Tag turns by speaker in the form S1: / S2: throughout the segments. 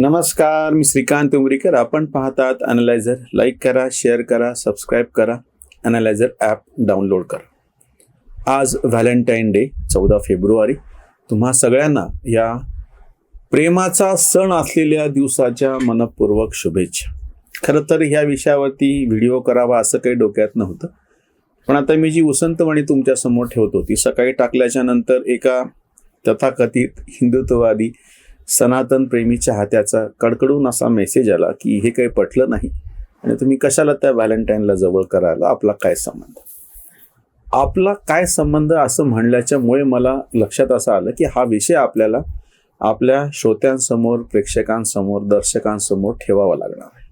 S1: नमस्कार मी श्रीकांत उमरीकर. आपण पाहतात अनालायझर लाईक करा शेअर करा सबस्क्राईब करा. अनालायझर ॲप डाउनलोड करा. आज व्हॅलेंटाईन डे चौदा फेब्रुवारी. तुम्हा सगळ्यांना या प्रेमाचा सण असलेल्या दिवसाच्या मनपूर्वक शुभेच्छा. खरं तर ह्या विषयावरती व्हिडिओ करावा असं काही डोक्यात नव्हतं. पण आता मी जी उसंतवाणी तुमच्यासमोर ठेवतो ती सकाळी टाकल्याच्या नंतर एका तथाकथित हिंदुत्ववादी सनातन प्रेमी चाहत्याचा कडकडून असा मेसेज आला की हे काही पटलं नाही. आणि तुम्ही कशाला त्या व्हॅलेंटाईनला जवळ करायला? आपला काय संबंध? आपला काय संबंध असं म्हणल्याच्यामुळे मला लक्षात असं आलं की हा विषय आपल्याला आपल्या श्रोत्यांसमोर प्रेक्षकांसमोर दर्शकांसमोर ठेवावा लागणार आहे.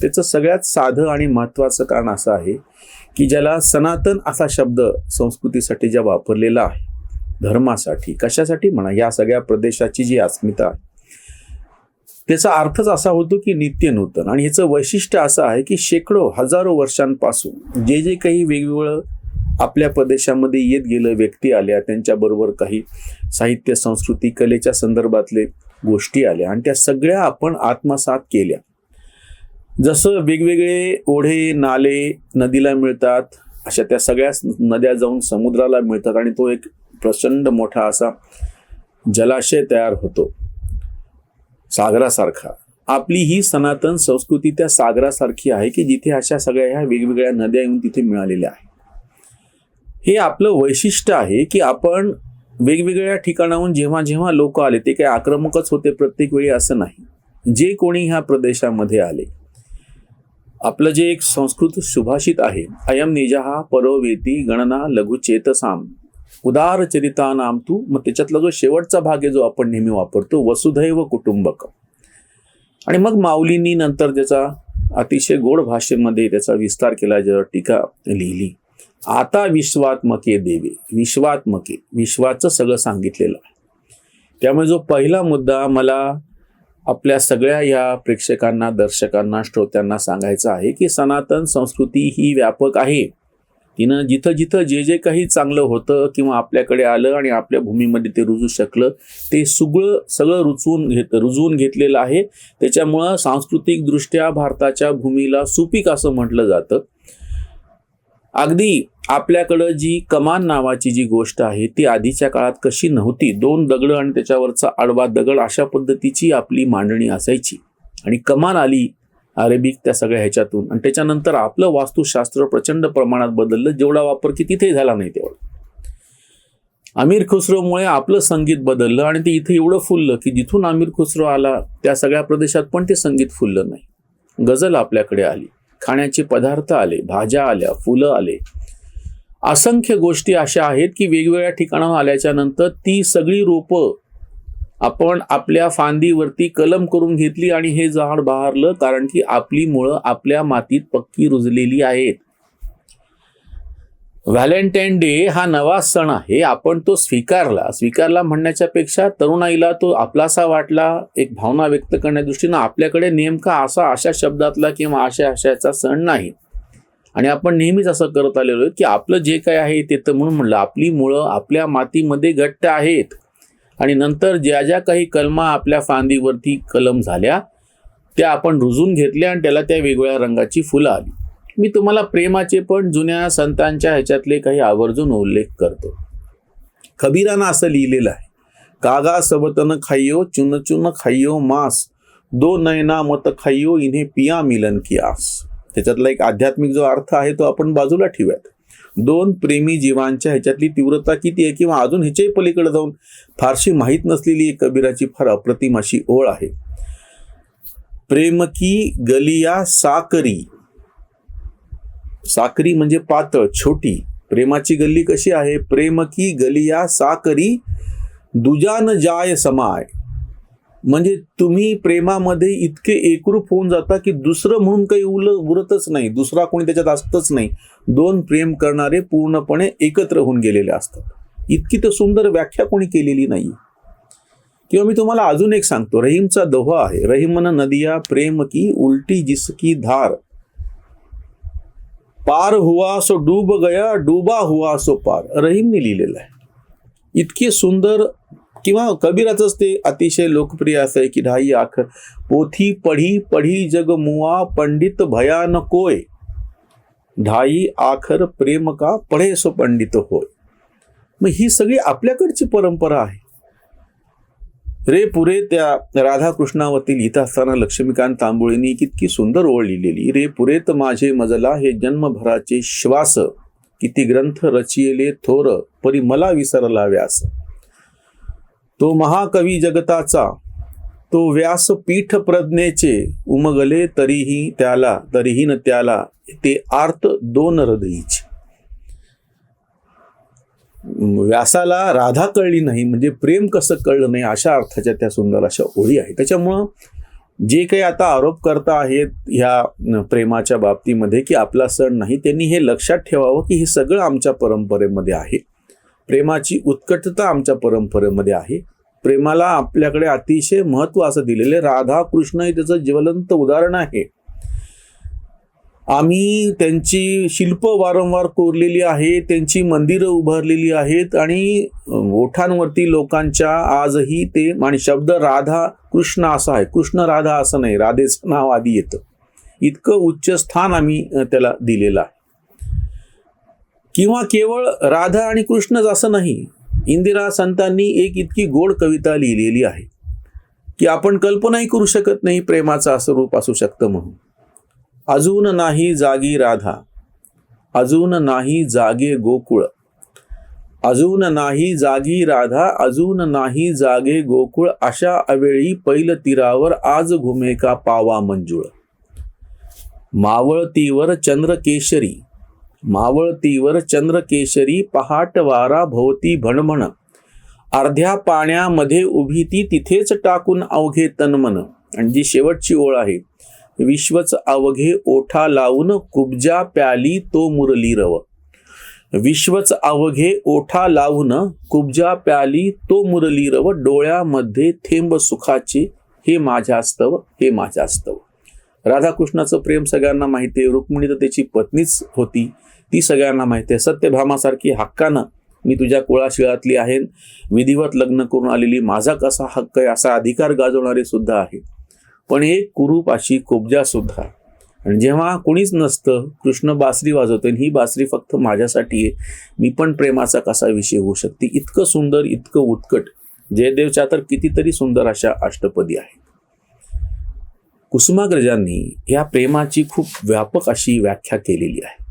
S1: त्याचं सगळ्यात साधं आणि महत्त्वाचं कारण असं आहे की ज्याला सनातन असा शब्द संस्कृतीसाठी ज्या वापरलेला आहे धर्मासाठी कशासाठी म्हणा या सगळ्या प्रदेशाची जी अस्मिता आहे त्याचा अर्थच असा होतो की नित्य नूतन. आणि ह्याचं वैशिष्ट्य असं आहे की शेकडो हजारो वर्षांपासून जे जे काही वेगवेगळं आपल्या प्रदेशामध्ये येत गेलं व्यक्ती आल्या त्यांच्याबरोबर काही साहित्य संस्कृती कलेच्या संदर्भातले गोष्टी आल्या आणि त्या सगळ्या आपण आत्मसात केल्या. जसं वेगवेगळे ओढे नाले नदीला मिळतात अशा त्या सगळ्या नद्या जाऊन समुद्राला मिळतात आणि तो एक प्रचंड मोठा असा जलाशय तयार होतो. सागरासारखा. आपली ही सनातन संस्कृती त्या सागरासारखी आहे की जिथे अशा सगळ्या ह्या वेगवेगळ्या नद्या येऊन तिथे मिळालेल्या आहेत. हे आपलं वैशिष्ट्य आहे की आपण वेगवेगळ्या ठिकाणाहून जेव्हा जेव्हा लोक आले ते काही आक्रमकच होते प्रत्येक वेळी असं नाही. जे कोणी ह्या प्रदेशामध्ये आले आपलं जे एक संस्कृत सुभाषित आहे अयम निजहा परोवेती गणना लघुचेतसाम उदार चरिता नाम तू मग त्याच्यातला जो शेवटचा भाग आहे जो आपण नेहमी वापरतो वसुधैव कुटुंबक आणि मग माऊलींनी नंतर त्याचा अतिशय गोड भाषेमध्ये त्याचा विस्तार केला ज्यावर टीका लिहिली. आता विश्वात्मके देवे विश्वात्मके विश्वाचं सगळं सांगितलेलं. आहे त्यामुळे जो पहिला मुद्दा मला आपल्या सगळ्या या प्रेक्षकांना दर्शकांना श्रोत्यांना सांगायचं आहे की सनातन संस्कृती ही व्यापक आहे. तिनं जिथं जिथं जे जे काही चांगलं होतं किंवा आपल्याकडे आलं आणि आपल्या भूमीमध्ये ते रुजू शकलं ते सगळं सगळं रुचवून घेत रुजवून घेतलेलं आहे. त्याच्यामुळं सांस्कृतिकदृष्ट्या भारताच्या भूमीला सुपीक असं म्हटलं जातं. अगदी आपल्याकडं जी कमान नावाची जी गोष्ट आहे ती आधीच्या काळात कशी नव्हती. दोन दगड आणि त्याच्यावरचा आडवा दगड अशा पद्धतीची आपली मांडणी असायची. आणि कमान आली अरेबिक त्या सगळ्या ह्याच्यातून. आणि त्याच्यानंतर आपलं वास्तुशास्त्र प्रचंड प्रमाणात बदललं. जेवढा वापर की तिथे झाला नाही तेवढा. अमीर खुसरोमुळे आपलं संगीत बदललं आणि ते इथे एवढं फुललं की जिथून अमीर खुसरो आला त्या सगळ्या प्रदेशात पण ते संगीत फुललं नाही. गझल आपल्याकडे आली. खाण्याचे पदार्थ आले भाज्या आल्या फुलं आले. असंख्य गोष्टी अशा आहेत की वेगवेगळ्या ठिकाणावर आल्याच्यानंतर ती सगळी रोपं आपण आपल्या फांदीवरती कलम करून घेतली आणि हे झाड बहारलं कारण की आपली मुळं आपल्या मातीत पक्की रुजलेली आहेत. व्हॅलेंटाईन डे हा नवा सण आहे. आपण तो स्वीकारला. स्वीकारला म्हणण्याच्या पेक्षा तरुणाईला तो आपलासा वाटला एक भावना व्यक्त करण्या दृष्टीनं आपल्याकडे नेमका असा अशा शब्दातला किंवा अशा अशाचा सण नाही. आणि आपण नेहमीच असं करत आलेलो की आपलं जे काय आहे ते तर म्हणून म्हणलं आपली मुळं आपल्या मातीमध्ये घट्ट आहेत. आणि नंतर ज्या ज्या काही कलमा आपल्या फांदीवरती कलम झाल्या त्या आपण रुजून घेतल्या आणि त्याला त्या वेगवेगळ्या रंगाची फुलं आली. मी तुम्हाला प्रेमाचे पण जुन्या संतांच्या ह्याच्यातले काही आवर्जून उल्लेख करतो. कबीरानं असं लिहिलेलं आहे कागा सबतन खाइयो चुन चुन खाइयो मास दो नयना मत खाइयो इन्हे पिया मिलन की आस. त्याच्यातला एक आध्यात्मिक जो अर्थ आहे तो आपण बाजूला ठेवूयात. दोन प्रेमी जीवांच्या ह्याच्यातली तीव्रता किती आहे किंवा अजून ह्याच्याही पलीकडे जाऊन फारशी माहीत नसलेली एक कबीराची फार अप्रतिम अशी ओळ आहे. प्रेम की गलिया साकरी. साकरी म्हणजे पातळ छोटी. प्रेमाची गल्ली कशी आहे? प्रेम की गलिया साकरी दुजान जाय समाय. म्हणजे तुम्ही प्रेमामध्ये इतके एकरूप होऊन जाता की दुसरं म्हणून काही उल उरतच नाही. दुसरा कोणी त्याच्यात असतच नाही. दोन प्रेम करणारे पूर्णपणे एकत्र होऊन गेलेले असतात. इतकी तर सुंदर व्याख्या कोणी केलेली नाही किंवा मी तुम्हाला अजून एक सांगतो. रहीमचा दोहा आहे. रहीमन नदिया प्रेम की उलटी जिसकी धार. पार हुआ सो डूब गया डूबा हुआ सो पार. रहीमने लिहिलेलं आहे. इतकी सुंदर किंवा कबीराचंच ते अतिशय लोकप्रिय असं आहे की ढाई आखर पोथी पढी पढी जग मुआ पंडित भयानकोय ढाई आखर प्रेम का पढे सो पंडित होय. मग ही सगळी आपल्याकडची परंपरा आहे. रे पुरे त्या राधाकृष्णावरती लिहित असताना लक्ष्मीकांत तांबोळींनी कितकी सुंदर ओळ लिहिलेली. रे पुरेत माझे मजला हे जन्मभराचे श्वास. किती ग्रंथ रचिले थोर परी मला विसरला व्यास. तो महाकवी जगताचा तो व्यासपीठ प्रज्ञेचे उमगले तरीही त्याला तरीही न त्याला ते आर्त दोन हृदयीचे. व्यासाला राधा कळली नाही म्हणजे प्रेम कसं कळलं नाही अशा अर्थाच्या त्या सुंदर अशा ओळी आहेत. त्याच्यामुळं जे काही आता आरोप करता आहेत ह्या प्रेमाच्या बाबतीमध्ये की आपला सण नाही त्यांनी हे लक्षात ठेवावं की हे सगळं आमच्या परंपरेमध्ये आहे. प्रेमाची उत्कटता आमच्या परंपरेमध्ये आहे. प्रेमाला आपल्याकडे अतिशय महत्त्व असं दिलेले राधा कृष्ण हे त्याचं ज्वलंत उदाहरण आहे. आम्ही त्यांची शिल्प वारंवार कोरलेली आहे त्यांची मंदिरं उभारलेली आहेत आणि ओठांवरती लोकांच्या आजही ते आणि शब्द राधा कृष्ण असा आहे. कृष्ण राधा असं नाही राधेचं नाव आधी येतं. इतकं उच्च स्थान आम्ही त्याला दिलेलं आहे. किंवा केवळ राधा आणि कृष्णच असं नाही इंदिरा संतांनी एक इतकी गोड कविता लिहिलेली आहे की आपण कल्पनाही करू शकत नाही प्रेमाचं असं रूप असू शकतं म्हणून. अजून नाही जागी राधा अजून नाही जागे गोकुळ अजून नाही जागी राधा अजून नाही जागे गोकुळ अशा अवेळी पैल तीरावर आज घुमे का पावा मंजुळ. मावळतीवर चंद्रकेशरी मावळतीवर चंद्रकेशरी पहाट वारा भोवती भणभण. अर्ध्या पाण्यामध्ये उभी ती तिथेच टाकून अवघे तनमन. आणि जी शेवटची ओळ आहे विश्वच अवघे ओठा लावून कुबजा प्याली तो मुरली रव. विश्वच अवघे ओठा लावून कुबजा प्याली तो मुरली रव डोळ्यामध्ये थेंब सुखाचे हे माझ्यास्तव हे माझ्यास्तव. राधाकृष्णाचं प्रेम सगळ्यांना माहिती आहे. रुक्मिणी तर त्याची पत्नीच होती. ती सगळ्यांना माहिती आहे. सत्यभामासारखी हक्कानं मी तुझ्या कुळाशिळातली आहे. विधिवत लग्न करून आलेली माझा कसा हक्क आहे असा अधिकार गाजवणारे सुद्धा आहे. पण एक कुरूप अशी कोबजा सुद्धा. आणि जेव्हा कुणीच नसतं कृष्ण बासरी वाजवतो आणि ही बासरी फक्त माझ्यासाठी आहे. मी पण प्रेमाचा कसा विषय होऊ शकते? इतकं सुंदर इतकं उत्कट. जयदेवच्या तर कितीतरी सुंदर अशा अष्टपदी आहेत. कुसुमाग्रजांनी या प्रेमाची खूप व्यापक अशी व्याख्या केलेली आहे.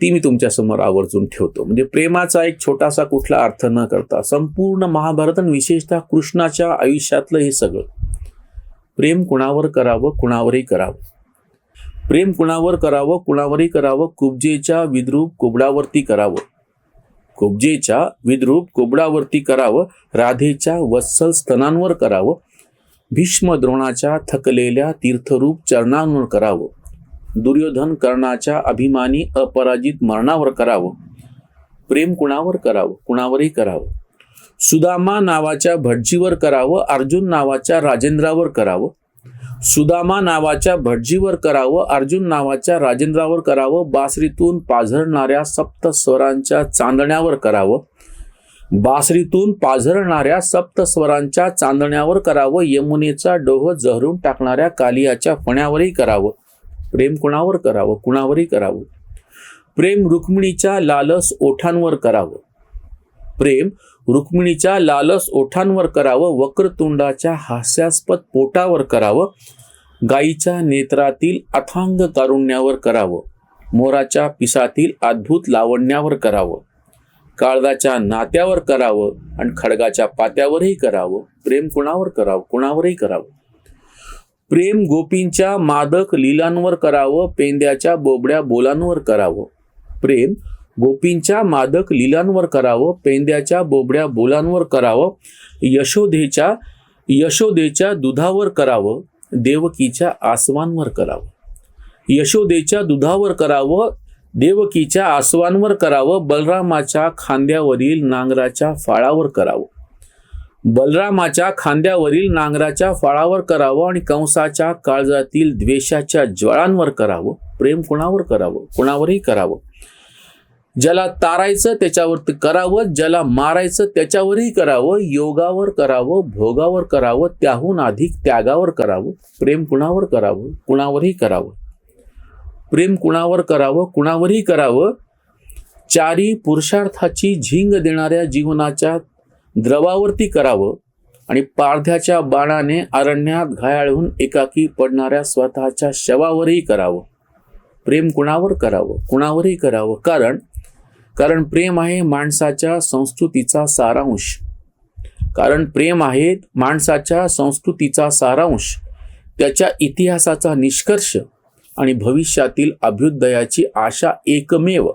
S1: ती मी तुमच्यासमोर आवर्जून ठेवतो. म्हणजे प्रेमाचा एक छोटासा कुठला अर्थ न करता संपूर्ण महाभारत आणि विशेषतः कृष्णाच्या आयुष्यातलं हे सगळं. प्रेम कुणावर करावं कुणावरही करावं. प्रेम कुणावर करावं कुणावरही करावं कुब्जेच्या विद्रूप कुबडावरती करावं. कुब्जेच्या विद्रूप कुबडावरती करावं राधेच्या वत्सल स्तनांवर करावं भीष्म द्रोणाच्या थकलेल्या तीर्थरूप चरणांवर करावं. दुर्योधन कर्णाच्या अभिमानी अपराजित मरणावर करावं. प्रेम कुणावर करावं? कुणावरही करावं. सुदामा नावाच्या भटजीवर करावं अर्जुन नावाच्या राजेंद्रावर करावं. सुदामा नावाच्या भटजीवर करावं अर्जुन नावाच्या राजेंद्रावर करावं. बासरीतून पाझरणाऱ्या सप्त स्वरांच्या चांदण्यावर करावं. बासरीतून पाझरणाऱ्या सप्त स्वरांच्या चांदण्यावर करावं. यमुनेचा डोह जहरून टाकणाऱ्या कालियाच्या फण्यावरही करावं. प्रेम कुणावर करावं? कुणावरही करावं. प्रेम रुक्मिणीच्या लालस ओठांवर करावं. प्रेम रुक्मिणीच्या लालस ओठांवर करावं वक्रतुंडाच्या हास्यास्पद पोटावर करावं गाईच्या नेत्रातील अथांग कारुण्यावर करावं मोराच्या पिसातील अद्भुत लावण्यावर करावं काळदाच्या नात्यावर करावं आणि खडगाच्या पात्यावरही करावं. प्रेम कुणावर करावं? कुणावरही करावं. प्रेम गोपींच्या मादक लीलांवर करावं पेंद्याच्या बोबड्या बोलांवर करावं. प्रेम गोपींच्या मादक लीलांवर करावं पेंद्याच्या बोबड्या बोलांवर करावं यशोदेच्या यशोदेच्या दुधावर करावं देवकीच्या आसवांवर करावं. यशोदेच्या दुधावर करावं देवकीच्या आसवांवर करावं बलरामाच्या खांद्यावरील नांगराच्या फाळावर करावं. बलरामाच्या खांद्यावरील नांगराच्या फळावर करावं आणि कंसाच्या काळजातील द्वेषाच्या ज्वाळांवर करावं प्रेम कुणावर करावं? कुणावरही करावं. ज्याला तारायचं त्याच्यावर करावं ज्याला मारायचं त्याच्यावरही करावं योगावर करावं भोगावर करावं त्याहून अधिक त्यागावर करावं प्रेम कुणावर करावं? कुणावरही करावं. प्रेम कुणावर करावं? कुणावरही करावं. चारी पुरुषार्थाची झिंग देणाऱ्या जीवनाच्या द्रवावरती करावं आणि पारध्याच्या बाणाने अरण्यात घायाळून एकाकी पडणाऱ्या स्वतःच्या शवावरही करावं. प्रेम कुणावर करावं? कुणावरही करावं? कारण कारण प्रेम आहे माणसाच्या संस्कृतीचा सारांश. कारण प्रेम आहे माणसाच्या संस्कृतीचा सारांश. त्याच्या इतिहासाचा निष्कर्ष आणि भविष्यातील अभ्युदयाची आशा एकमेव.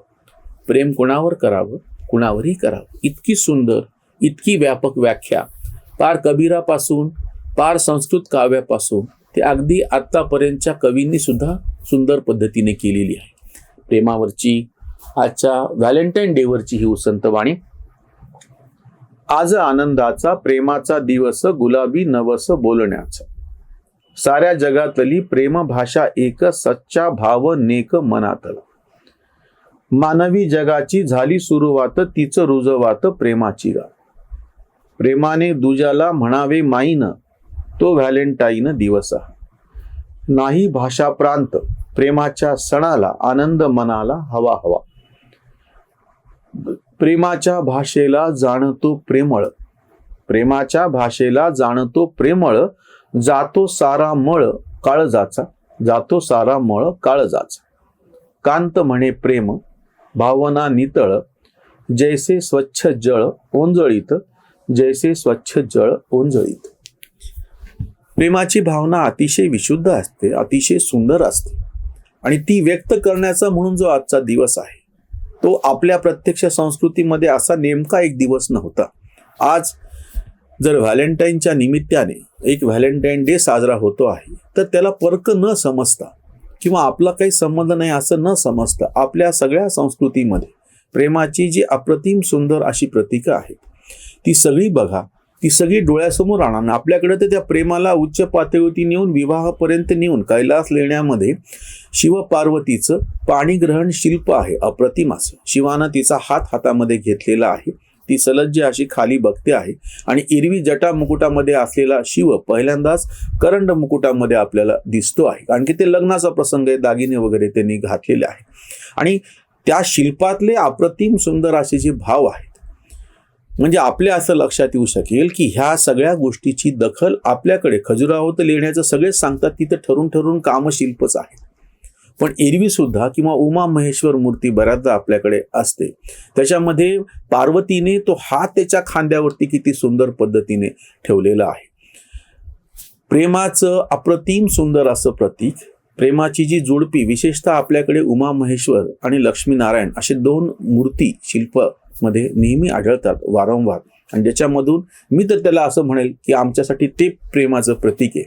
S1: प्रेम कुणावर करावं? कुणावरही करावं. इतकी सुंदर इतकी व्यापक व्याख्या. पार कबीरापासून पार संस्कृत काव्यापासून ते अगदी आत्तापर्यंतच्या कवींनी सुद्धा सुंदर पद्धतीने केलेली आहे. प्रेमावरची आजच्या व्हॅलेंटाईन डेवरची ही उसंतवाणी आज आनंदाचा प्रेमाचा दिवस गुलाबी नवस बोलण्याचा. साऱ्या जगातली प्रेम भाषा एक सच्चा भाव नेक मनातला. मानवी जगाची झाली सुरुवात तिचं रुजवात प्रेमाची गा प्रेमाने दुजाला म्हणावे माईन तो व्हॅलेंटाईन दिवस. नाही भाषा प्रांत प्रेमाच्या सणाला आनंद मनाला हवा हवा. प्रेमाच्या भाषेला जाणतो प्रेमळ. प्रेमाच्या भाषेला जाणतो प्रेमळ जातो सारा मळ काळजाचा जातो सारा मळ काळजाचा कांत म्हणे प्रेम भावना नितळ जैसे स्वच्छ जळ ओंजळीत जैसे स्वच्छ जळ ओंजळीत. प्रेमाची भावना अतिशय विशुद्ध असते अतिशय सुंदर असते. आणि ती व्यक्त करण्याचा म्हणून जो आजचा दिवस आहे तो आपल्या प्रत्यक्ष संस्कृतीमध्ये असा नेमका एक दिवस नव्हता. आज जर व्हॅलेंटाईनच्या निमित्ताने एक व्हॅलेंटाईन डे साजरा होतो आहे तर त्याला पर्क न समजता किंवा आपला काही संबंध नाही असं न समजता आपल्या सगळ्या संस्कृतीमध्ये प्रेमाची जी अप्रतिम सुंदर अशी प्रतीकं आहेत ती सगळी बघा. ती सगळी डोळ्यासमोर आणा आणि आपल्याकडे तर त्या प्रेमाला उच्च पातळीवरती नेऊन विवाहापर्यंत नेऊन कैलास लेण्यामध्ये शिव पार्वतीचं पाणीग्रहण शिल्प आहे अप्रतिम असं शिवानं तिचा हात हातामध्ये घेतलेला आहे. ती सलज्ज अशी खाली बघते आहे. आणि इरवी जटा मुकुटामध्ये असलेला शिव पहिल्यांदाच करंड मुकुटामध्ये आपल्याला दिसतो आहे. कारण की ते लग्नाचा प्रसंग आहे दागिने वगैरे त्यांनी घातलेले आहे. आणि त्या शिल्पातले अप्रतिम सुंदर असे जे भाव आहे म्हणजे आपल्या असं लक्षात येऊ शकेल की ह्या सगळ्या गोष्टीची दखल आपल्याकडे खजुराहोत लेण्याचं सगळेच सांगतात तिथं ठरून ठरून कामशिल्पच आहे पण एरवी सुद्धा किंवा उमा महेश्वर मूर्ती बऱ्याचदा आपल्याकडे असते. त्याच्यामध्ये पार्वतीने तो हात त्याच्या खांद्यावरती किती सुंदर पद्धतीने ठेवलेला आहे. प्रेमाचं अप्रतिम सुंदर असं प्रतीक प्रेमाची जी जोडपी विशेषतः आपल्याकडे उमा महेश्वर आणि लक्ष्मीनारायण असे दोन मूर्ती शिल्प मध्ये नेहमी आढळतात वारंवार. आणि ज्याच्यामधून मी तर त्याला असं म्हणेल की आमच्यासाठी ते प्रेमाचं प्रतीक आहे.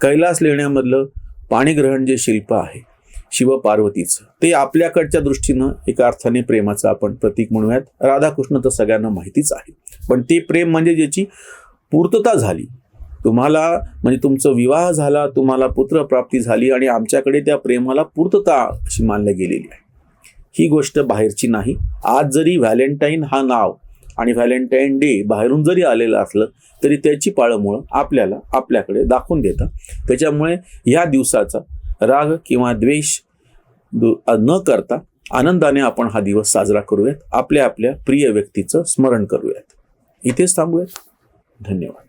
S1: कैलास लेण्यामधलं पाणीग्रहण जे शिल्प आहे शिव पार्वतीचं ते आपल्याकडच्या दृष्टीनं एका अर्थाने प्रेमाचं आपण प्रतीक म्हणूयात. राधाकृष्ण तर सगळ्यांना माहितीच आहे. पण ते प्रेम म्हणजे ज्याची पूर्तता झाली. तुम्हाला म्हणजे तुमचं विवाह झाला तुम्हाला पुत्रप्राप्ती झाली आणि आमच्याकडे त्या प्रेमाला पूर्तता अशी मानल्या गेलेली आहे. ही गोष्ट बाहेरची नाही. आज जरी व्हॅलेंटाईन हा नाव आणि व्हॅलेंटाईन डे बाहेरून जरी आलेलं असलं तरी त्याची पाळंमुळं आपल्याला आपल्याकडे दाखवून देतात त्याच्यामुळे या दिवसाचा राग किंवा द्वेष दु- न करता आनंदाने आपण हा दिवस साजरा करूयात. आपल्या आपल्या प्रिय व्यक्तीचं स्मरण करूयात. इथेच थांबूयात. धन्यवाद.